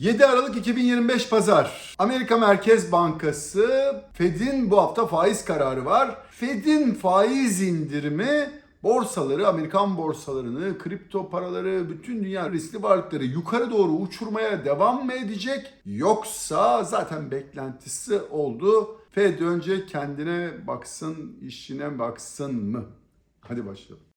7 Aralık 2025 Pazar. Amerika Merkez Bankası Fed'in bu hafta faiz kararı var. Fed'in faiz indirimi borsaları, Amerikan borsalarını, kripto paraları, bütün dünya riskli varlıkları yukarı doğru uçurmaya devam mı edecek? Yoksa zaten beklentisi oldu. Fed önce kendine baksın, işine baksın mı? Hadi başlayalım.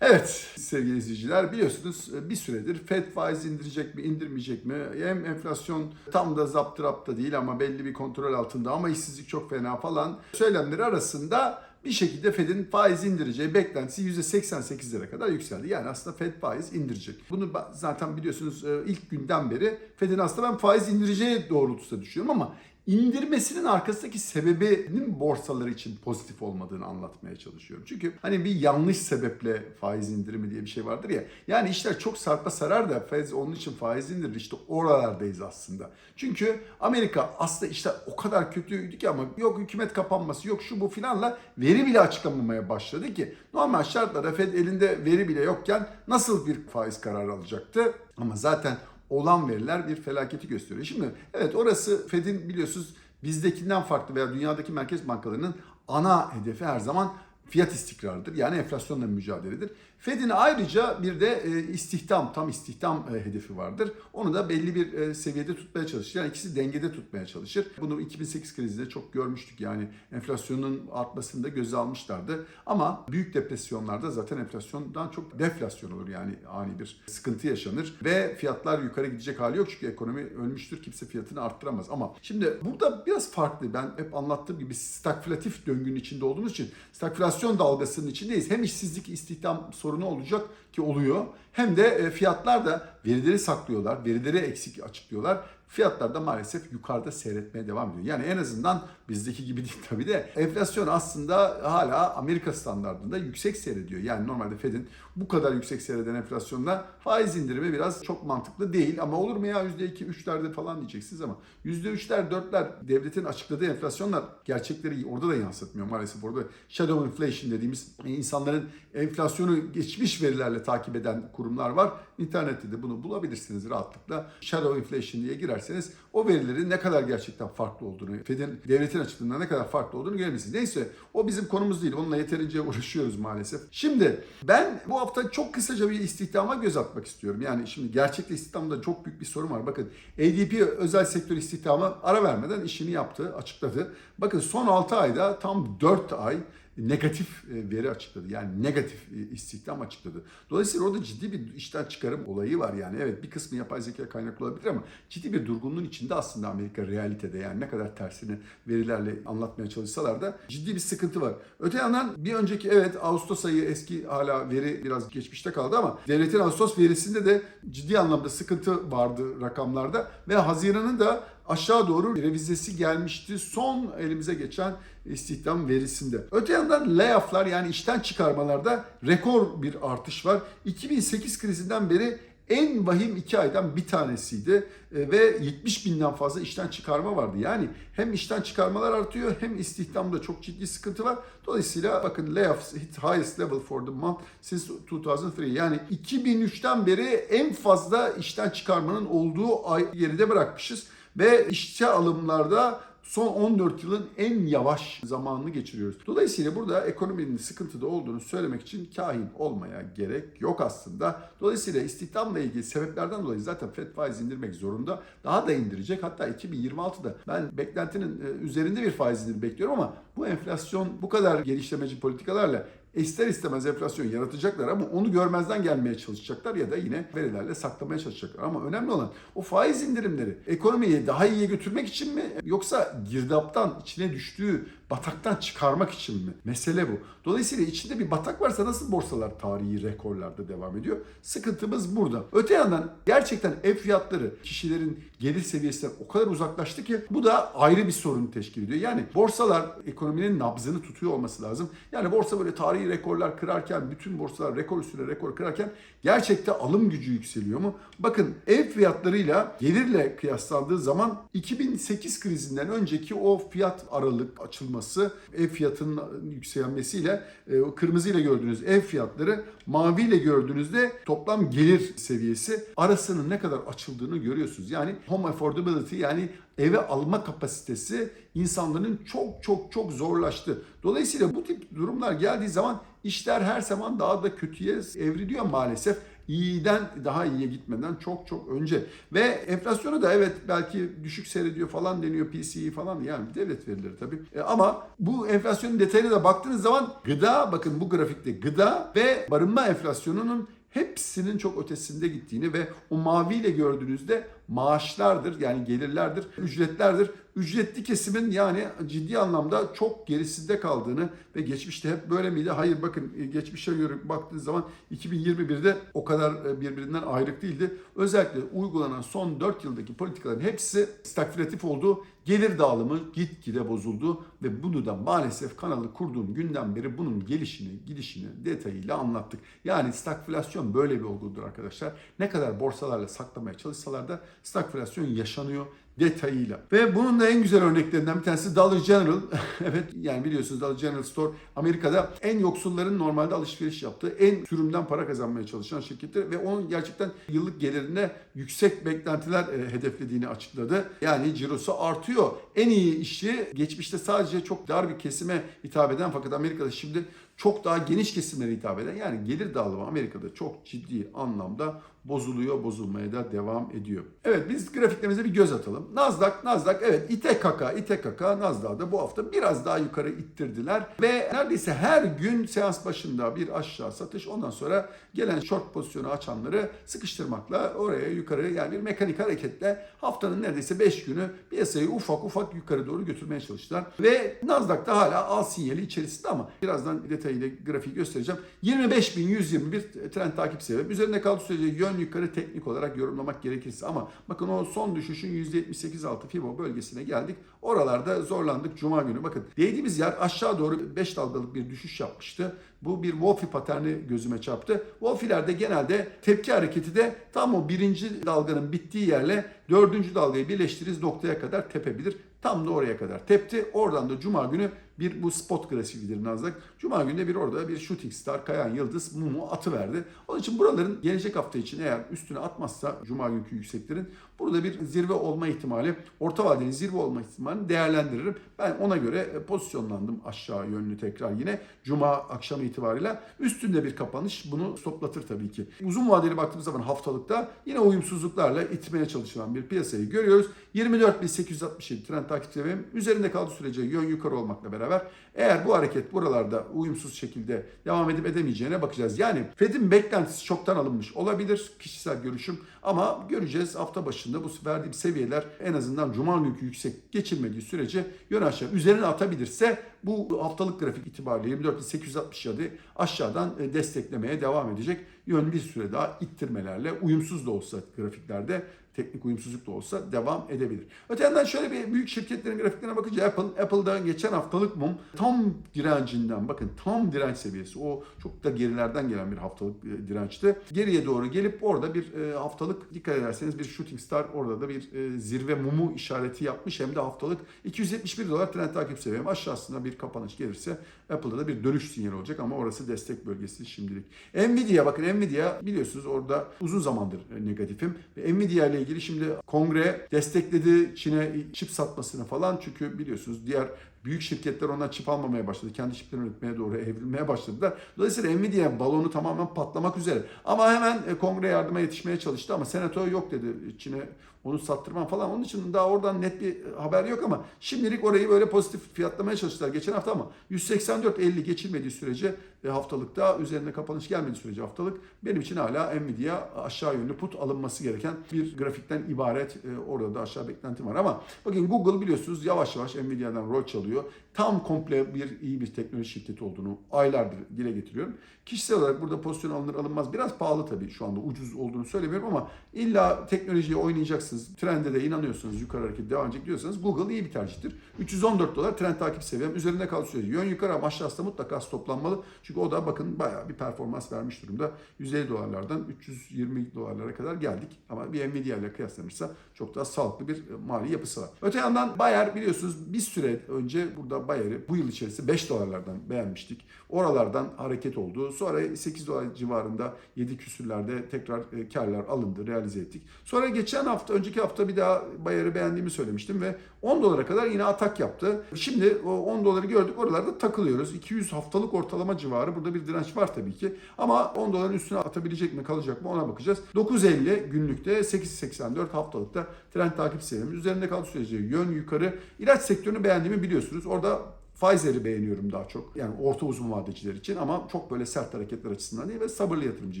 Evet sevgili izleyiciler biliyorsunuz bir süredir Fed faiz indirecek mi indirmeyecek mi? Hem enflasyon tam da zaptırapta değil ama belli bir kontrol altında ama işsizlik çok fena falan söylemleri arasında bir şekilde Fed'in faiz indireceği beklentisi %88'lere kadar yükseldi. Yani aslında Fed faiz indirecek. Bunu zaten biliyorsunuz e, ilk günden beri Fed'in aslında ben faiz indireceği doğrultusunda düşünüyorum ama indirmesinin arkasındaki sebebinin borsalar için pozitif olmadığını anlatmaya çalışıyorum. Çünkü hani bir yanlış sebeple faiz indirimi diye bir şey vardır ya. Yani işler çok sarpa sarar da Fed onun için faiz indirir. İşte oralardayız aslında. Çünkü Amerika aslında işte o kadar kötüydü ki ama yok hükümet kapanması yok şu bu filanla veri bile açıklamamaya başladı ki normal şartlarda Fed elinde veri bile yokken nasıl bir faiz kararı alacaktı? Ama zaten olan veriler bir felaketi gösteriyor. Şimdi evet orası Fed'in biliyorsunuz bizdekinden farklı veya dünyadaki merkez bankalarının ana hedefi her zaman fiyat istikrarıdır. Yani enflasyonla mücadeledir. Fed'in ayrıca bir de e, istihdam, tam istihdam e, hedefi vardır. Onu da belli bir e, seviyede tutmaya çalışır. Yani ikisi dengede tutmaya çalışır. Bunu 2008 krizinde çok görmüştük. Yani enflasyonun artmasını da göze almışlardı. Ama büyük depresyonlarda zaten enflasyondan çok deflasyon olur. Yani ani bir sıkıntı yaşanır. Ve fiyatlar yukarı gidecek hali yok. Çünkü ekonomi ölmüştür. Kimse fiyatını arttıramaz. Ama şimdi burada biraz farklı. Ben hep anlattığım gibi stagflatif döngünün içinde olduğumuz için stagflasyon dalgasının içindeyiz. Hem işsizlik, istihdam sorunu olacak ki oluyor. Hem de fiyatlar da verileri saklıyorlar, verileri eksik açıklıyorlar. Fiyatlar da maalesef yukarıda seyretmeye devam ediyor. Yani en azından bizdeki gibi değil tabii de enflasyon aslında hala Amerika standartında yüksek seyrediyor. Yani normalde Fed'in bu kadar yüksek seyreden enflasyonla faiz indirimi biraz çok mantıklı değil. Ama olur mu ya %2, 3'lerde falan diyeceksiniz ama %3'ler, 4'ler devletin açıkladığı enflasyonlar gerçekleri orada da yansıtmıyor maalesef. Orada shadow inflation dediğimiz insanların enflasyonu geçmiş verilerle takip eden kurumlar var. İnternette de bunu bulabilirsiniz rahatlıkla. Shadow inflation diye girerseniz o verilerin ne kadar gerçekten farklı olduğunu, Fed'in devletin açıklığında ne kadar farklı olduğunu görebilirsiniz. Neyse o bizim konumuz değil. Onunla yeterince uğraşıyoruz maalesef. Şimdi ben bu hafta çok kısaca bir istihdama göz atmak istiyorum. Yani şimdi gerçekte istihdamda çok büyük bir sorun var. Bakın ADP özel sektör istihdamı ara vermeden işini yaptı, açıkladı. Bakın son 6 ayda tam 4 ay negatif e, veri açıkladı. Yani negatif e, istihdam açıkladı. Dolayısıyla orada ciddi bir işten çıkarım olayı var yani. Evet bir kısmı yapay zeka kaynaklı olabilir ama ciddi bir durgunluğun içinde aslında Amerika realitede yani ne kadar tersini verilerle anlatmaya çalışsalar da ciddi bir sıkıntı var. Öte yandan bir önceki evet Ağustos ayı eski hala veri biraz geçmişte kaldı ama devletin Ağustos verisinde de ciddi anlamda sıkıntı vardı rakamlarda ve Haziran'ın da aşağı doğru revizesi gelmişti son elimize geçen istihdam verisinde. Öte yandan layoff'lar yani işten çıkarmalarda rekor bir artış var. 2008 krizinden beri en vahim iki aydan bir tanesiydi e, ve 70 binden fazla işten çıkarma vardı. Yani hem işten çıkarmalar artıyor hem istihdamda çok ciddi sıkıntı var. Dolayısıyla bakın layoffs hit highest level for the month since 2003. Yani 2003'ten beri en fazla işten çıkarmanın olduğu ay geride bırakmışız ve işçi alımlarda son 14 yılın en yavaş zamanını geçiriyoruz. Dolayısıyla burada ekonominin sıkıntıda olduğunu söylemek için kahin olmaya gerek yok aslında. Dolayısıyla istihdamla ilgili sebeplerden dolayı zaten FED faiz indirmek zorunda. Daha da indirecek. Hatta 2026'da ben beklentinin üzerinde bir faiz indirimi bekliyorum ama bu enflasyon bu kadar geliştirmeci politikalarla ister istemez enflasyon yaratacaklar ama onu görmezden gelmeye çalışacaklar ya da yine verilerle saklamaya çalışacaklar. Ama önemli olan o faiz indirimleri ekonomiyi daha iyiye götürmek için mi yoksa girdaptan içine düştüğü bataktan çıkarmak için mi? Mesele bu. Dolayısıyla içinde bir batak varsa nasıl borsalar tarihi rekorlarda devam ediyor? Sıkıntımız burada. Öte yandan gerçekten ev fiyatları kişilerin gelir seviyesinden o kadar uzaklaştı ki bu da ayrı bir sorun teşkil ediyor. Yani borsalar ekonominin nabzını tutuyor olması lazım. Yani borsa böyle tarihi rekorlar kırarken, bütün borsalar rekor üstüne rekor kırarken gerçekte alım gücü yükseliyor mu? Bakın ev fiyatlarıyla gelirle kıyaslandığı zaman 2008 krizinden önceki o fiyat aralık açılması, ev fiyatının yükselmesiyle e, kırmızıyla gördüğünüz ev fiyatları maviyle gördüğünüzde toplam gelir seviyesi arasının ne kadar açıldığını görüyorsunuz. Yani home affordability yani eve alma kapasitesi insanların çok çok çok zorlaştı. Dolayısıyla bu tip durumlar geldiği zaman işler her zaman daha da kötüye evriliyor maalesef iyiden daha iyiye gitmeden çok çok önce. Ve enflasyonu da evet belki düşük seyrediyor falan deniyor PCE falan yani devlet verileri tabii. E, ama bu enflasyonun detayına da baktığınız zaman gıda bakın bu grafikte gıda ve barınma enflasyonunun hepsinin çok ötesinde gittiğini ve o maviyle gördüğünüzde maaşlardır yani gelirlerdir, ücretlerdir. Ücretli kesimin yani ciddi anlamda çok gerisinde kaldığını ve geçmişte hep böyle miydi? Hayır bakın e, geçmişe göre baktığınız zaman 2021'de o kadar e, birbirinden ayrık değildi. Özellikle uygulanan son 4 yıldaki politikaların hepsi stagflatif olduğu gelir dağılımı gitgide bozuldu ve bunu da maalesef kanalı kurduğum günden beri bunun gelişini, gidişini detayıyla anlattık. Yani stagflasyon böyle bir olgudur arkadaşlar. Ne kadar borsalarla saklamaya çalışsalar da stagflasyon yaşanıyor detayıyla. Ve bunun da en güzel örneklerinden bir tanesi Dollar General. evet yani biliyorsunuz Dollar General Store Amerika'da en yoksulların normalde alışveriş yaptığı, en sürümden para kazanmaya çalışan şirkettir ve onun gerçekten yıllık gelirine yüksek beklentiler e, hedeflediğini açıkladı. Yani cirosu artıyor. En iyi işi geçmişte sadece çok dar bir kesime hitap eden fakat Amerika'da şimdi çok daha geniş kesimlere hitap eden yani gelir dağılımı Amerika'da çok ciddi anlamda bozuluyor, bozulmaya da devam ediyor. Evet biz grafiklerimize bir göz atalım. Nasdaq, Nasdaq evet ite kaka, ite kaka Nasdaq'da bu hafta biraz daha yukarı ittirdiler ve neredeyse her gün seans başında bir aşağı satış ondan sonra gelen short pozisyonu açanları sıkıştırmakla oraya yukarı yani bir mekanik hareketle haftanın neredeyse 5 günü piyasayı ufak ufak yukarı doğru götürmeye çalıştılar. Ve Nasdaq'ta hala al sinyali içerisinde ama birazdan detayıyla grafiği göstereceğim. 25.121 trend takip seviyem. Üzerinde kaldığı sürece yön yukarı teknik olarak yorumlamak gerekirse ama bakın o son düşüşün %78.6 Fibo bölgesine geldik. Oralarda zorlandık Cuma günü. Bakın değdiğimiz yer aşağı doğru 5 dalgalık bir düşüş yapmıştı. Bu bir Wolfie paterni gözüme çarptı. Wolfie'lerde genelde tepki hareketi de tam o birinci dalganın bittiği yerle dördüncü dalgayı birleştiririz noktaya kadar tepebilir. Tam da oraya kadar tepti. Oradan da Cuma günü bir bu spot grafiğidir Nasdaq. Cuma günü de bir orada bir shooting star kayan yıldız mumu atı verdi. Onun için buraların gelecek hafta için eğer üstüne atmazsa Cuma günkü yükseklerin burada bir zirve olma ihtimali, orta vadeli zirve olma ihtimalini değerlendiririm. Ben ona göre e, pozisyonlandım aşağı yönlü tekrar yine Cuma akşamı itibariyle. Üstünde bir kapanış bunu stoplatır tabii ki. Uzun vadeli baktığımız zaman haftalıkta yine uyumsuzluklarla itmeye çalışılan bir piyasayı görüyoruz. 24.867 trend takip seviyem üzerinde kaldığı sürece yön yukarı olmakla beraber eğer bu hareket buralarda uyumsuz şekilde devam edip edemeyeceğine bakacağız. Yani Fed'in beklentisi çoktan alınmış olabilir kişisel görüşüm ama göreceğiz hafta başında bu verdiğim seviyeler en azından cuma günkü yüksek geçilmediği sürece yön aşağı üzerine atabilirse bu haftalık grafik itibariyle 24.867 aşağıdan e, desteklemeye devam edecek. Yön bir süre daha ittirmelerle uyumsuz da olsa grafiklerde teknik uyumsuzluk da olsa devam edebilir. Öte yandan şöyle bir büyük şirketlerin grafiklerine bakınca Apple, Apple'da geçen haftalık mum tam direncinden bakın tam direnç seviyesi. O çok da gerilerden gelen bir haftalık e, dirençti. Geriye doğru gelip orada bir e, haftalık dikkat ederseniz bir shooting star orada da bir e, zirve mumu işareti yapmış. Hem de haftalık 271 dolar trend takip seviyem. Aşağısında bir kapanış gelirse Apple'da da bir dönüş sinyali olacak ama orası destek bölgesi şimdilik. Nvidia bakın Nvidia biliyorsunuz orada uzun zamandır negatifim. Nvidia ile ilgili. Şimdi kongre destekledi Çin'e çip satmasını falan. Çünkü biliyorsunuz diğer büyük şirketler ondan çip almamaya başladı. Kendi çiplerini üretmeye doğru evrilmeye başladılar. Dolayısıyla Nvidia balonu tamamen patlamak üzere. Ama hemen e, kongre yardıma yetişmeye çalıştı ama senato yok dedi Çin'e onu sattırmam falan. Onun için daha oradan net bir haber yok ama şimdilik orayı böyle pozitif fiyatlamaya çalıştılar geçen hafta ama 184.50 geçilmediği sürece ve haftalıkta üzerine kapanış gelmediği sürece haftalık benim için hala Nvidia aşağı yönlü put alınması gereken bir grafikten ibaret. E, orada da aşağı beklentim var ama bakın Google biliyorsunuz yavaş yavaş Nvidia'dan rol çalıyor oluyor. Tam komple bir iyi bir teknoloji şirketi olduğunu aylardır dile getiriyorum. Kişisel olarak burada pozisyon alınır alınmaz biraz pahalı tabii şu anda ucuz olduğunu söylemiyorum ama illa teknolojiye oynayacaksınız. Trende de inanıyorsunuz yukarı hareket devam edecek diyorsanız Google iyi bir tercihtir. 314 dolar trend takip seviyem üzerinde kaldığı sürece yön yukarı ama aşağısında mutlaka stoplanmalı. Çünkü o da bakın bayağı bir performans vermiş durumda. 150 dolarlardan 320 dolarlara kadar geldik. Ama bir Nvidia ile kıyaslanırsa çok daha sağlıklı bir mali yapısı var. Öte yandan Bayer biliyorsunuz bir süre önce Şimdi burada Bayer'i bu yıl içerisinde 5 dolarlardan beğenmiştik. Oralardan hareket oldu. Sonra 8 dolar civarında 7 küsürlerde tekrar e, karlar alındı, realize ettik. Sonra geçen hafta, önceki hafta bir daha Bayer'i beğendiğimi söylemiştim ve 10 dolara kadar yine atak yaptı. Şimdi o 10 doları gördük oralarda takılıyoruz. 200 haftalık ortalama civarı burada bir direnç var tabii ki. Ama 10 doların üstüne atabilecek mi kalacak mı ona bakacağız. 9.50 günlükte 8.84 haftalıkta trend takip seviyemiz. Üzerinde kaldığı sürece yön yukarı. İlaç sektörünü beğendiğimi biliyorsunuz. Orada Pfizer'i beğeniyorum daha çok. Yani orta uzun vadeciler için ama çok böyle sert hareketler açısından değil ve sabırlı yatırımcı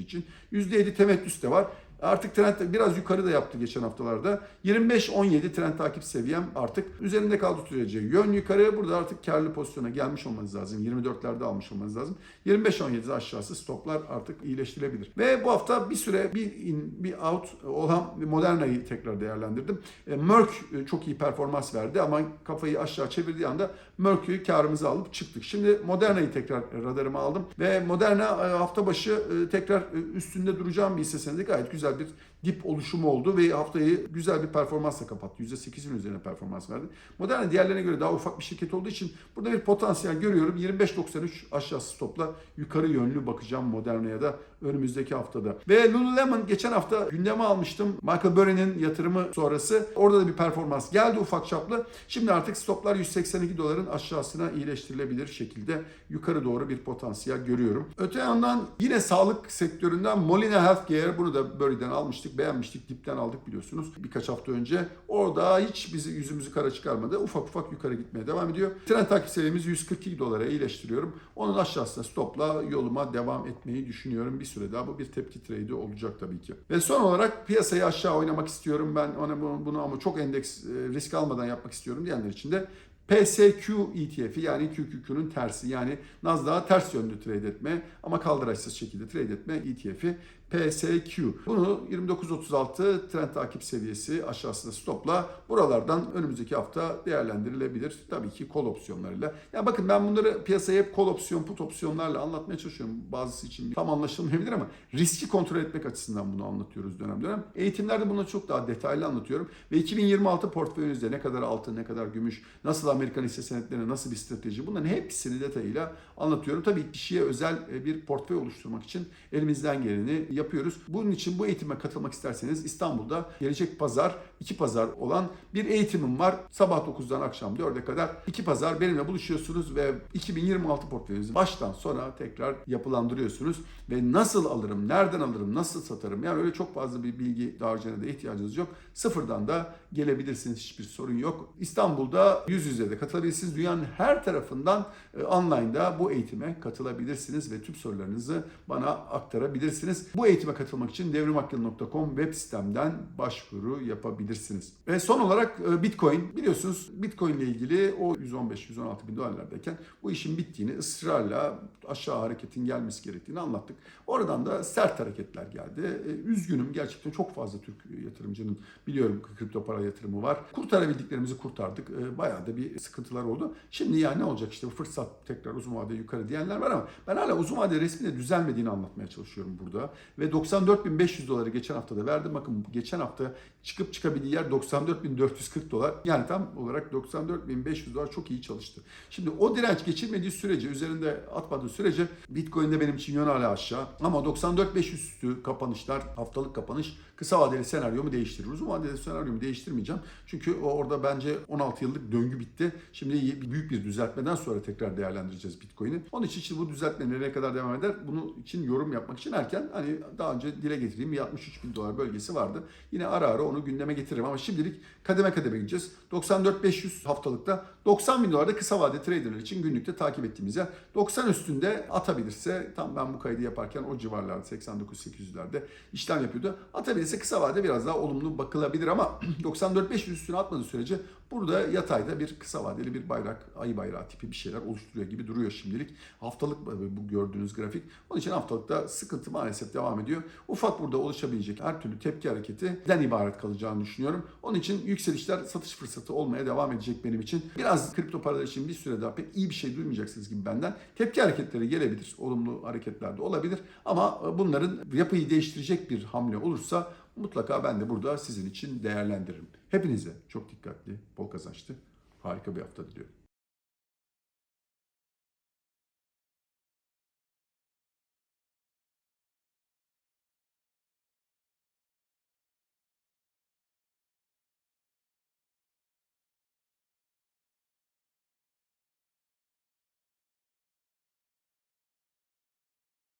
için. %7 temettüs de var. Artık trend biraz yukarı da yaptı geçen haftalarda. 25-17 trend takip seviyem artık üzerinde kaldı sürece yön yukarı. Burada artık karlı pozisyona gelmiş olmanız lazım. 24'lerde almış olmanız lazım. 25-17 aşağısı stoplar artık iyileştirilebilir. Ve bu hafta bir süre bir in bir out olan Moderna'yı tekrar değerlendirdim. E, Merck e, çok iyi performans verdi ama kafayı aşağı çevirdiği anda Merck'ü karımıza alıp çıktık. Şimdi Moderna'yı tekrar radarıma aldım ve Moderna e, hafta başı e, tekrar üstünde duracağım bir hisse senedi gayet güzel bir dip oluşumu oldu ve haftayı güzel bir performansla kapattı. %8'in üzerine performans verdi. Moderna diğerlerine göre daha ufak bir şirket olduğu için burada bir potansiyel görüyorum. 25.93 aşağısı stopla yukarı yönlü bakacağım Moderna'ya da önümüzdeki haftada. Ve Lululemon geçen hafta gündeme almıştım. Michael Burry'nin yatırımı sonrası. Orada da bir performans geldi ufak çaplı. Şimdi artık stoplar 182 doların aşağısına iyileştirilebilir şekilde yukarı doğru bir potansiyel görüyorum. Öte yandan yine sağlık sektöründen Molina Healthcare bunu da Burry'den almıştık. Beğenmiştik. Dipten aldık biliyorsunuz birkaç hafta önce. Orada hiç bizi yüzümüzü kara çıkarmadı. Ufak ufak yukarı gitmeye devam ediyor. Trend takip seviyemizi 142 dolara iyileştiriyorum. Onun aşağısına stopla yoluma devam etmeyi düşünüyorum. Bir süre daha bu bir tepki trade'i olacak tabii ki. Ve son olarak piyasayı aşağı oynamak istiyorum. Ben ona bunu, bunu ama çok endeks e, risk almadan yapmak istiyorum diyenler için de PSQ ETF'i yani QQQ'nun tersi yani Nasdaq'a ters yönlü trade etme ama kaldıraçsız şekilde trade etme ETF'i PSQ. Bunu 29.36 trend takip seviyesi aşağısında stopla buralardan önümüzdeki hafta değerlendirilebilir. Tabii ki kol opsiyonlarıyla. Ya bakın ben bunları piyasaya hep kol opsiyon, put opsiyonlarla anlatmaya çalışıyorum. Bazısı için tam anlaşılmayabilir ama riski kontrol etmek açısından bunu anlatıyoruz dönem dönem. Eğitimlerde bunu çok daha detaylı anlatıyorum. Ve 2026 portföyünüzde ne kadar altın, ne kadar gümüş, nasıl Amerikan hisse senetlerine, nasıl bir strateji bunların hepsini detayıyla anlatıyorum. Tabii kişiye özel e, bir portföy oluşturmak için elimizden geleni yapıyoruz. Bunun için bu eğitime katılmak isterseniz İstanbul'da gelecek pazar, iki pazar olan bir eğitimim var. Sabah 9'dan akşam 4'e kadar iki pazar benimle buluşuyorsunuz ve 2026 portföyünüzü baştan sona tekrar yapılandırıyorsunuz ve nasıl alırım, nereden alırım, nasıl satarım yani öyle çok fazla bir bilgi dağarcığına da ihtiyacınız yok. Sıfırdan da gelebilirsiniz hiçbir sorun yok. İstanbul'da yüz yüze de katılabilirsiniz. Dünyanın her tarafından e, online'da bu eğitime katılabilirsiniz ve tüm sorularınızı bana aktarabilirsiniz. Bu eğitime katılmak için devrimakkıl.com web sitemden başvuru yapabilirsiniz. Ve son olarak e, Bitcoin. Biliyorsunuz Bitcoin ile ilgili o 115-116 bin dolarlardayken bu işin bittiğini ısrarla aşağı hareketin gelmesi gerektiğini anlattık. Oradan da sert hareketler geldi. E, Üzgünüm gerçekten çok fazla Türk yatırımcının biliyorum kripto para yatırımı var. Kurtarabildiklerimizi kurtardık. E, Bayağı da bir sıkıntılar oldu. Şimdi yani ne olacak işte bu fırsat tekrar uzun vade yukarı diyenler var ama ben hala uzun vade resminde düzelmediğini anlatmaya çalışıyorum burada. Ve 94.500 doları geçen hafta da verdim. Bakın geçen hafta çıkıp çıkabildiği yer 94.440 dolar. Yani tam olarak 94.500 dolar çok iyi çalıştı. Şimdi o direnç geçilmediği sürece üzerinde atmadığı sürece Bitcoin'de benim için yön hala aşağı. Ama 94.500 üstü kapanışlar, haftalık kapanış kısa vadeli senaryomu değiştirir. Uzun vadeli senaryomu değiştirmeyeceğim. Çünkü orada bence 16 yıllık döngü bitti. Şimdi büyük bir düzeltmeden sonra tekrar değerlendireceğiz Bitcoin'i. Onun için şimdi bu düzeltme nereye kadar devam eder? Bunun için yorum yapmak için erken hani daha önce dile getireyim bir 63 bin dolar bölgesi vardı. Yine ara ara onu gündeme getiririm ama şimdilik kademe kademe gideceğiz. 94.500 haftalıkta 90 bin dolarda kısa vade traderler için günlükte takip ettiğimiz yer. 90 üstünde atabilirse tam ben bu kaydı yaparken o civarlarda 89-800'lerde işlem yapıyordu. Atabilirse kısa vade biraz daha olumlu bakılabilir ama 94.500 üstüne atmadığı sürece burada yatayda bir kısa vadeli bir bayrak, ayı bayrağı tipi bir şeyler oluşturuyor gibi duruyor şimdilik. Haftalık bu gördüğünüz grafik. Onun için haftalıkta sıkıntı maalesef devam ediyor. Ufak burada oluşabilecek her türlü tepki hareketinden ibaret kalacağını düşünüyorum. Onun için yükselişler satış fırsatı olmaya devam edecek benim için. Biraz kripto paralar için bir süre daha pek iyi bir şey duymayacaksınız gibi benden. Tepki hareketleri gelebilir. Olumlu hareketler de olabilir. Ama bunların yapıyı değiştirecek bir hamle olursa mutlaka ben de burada sizin için değerlendiririm. Hepinize çok dikkatli, bol kazançlı, harika bir hafta diliyorum.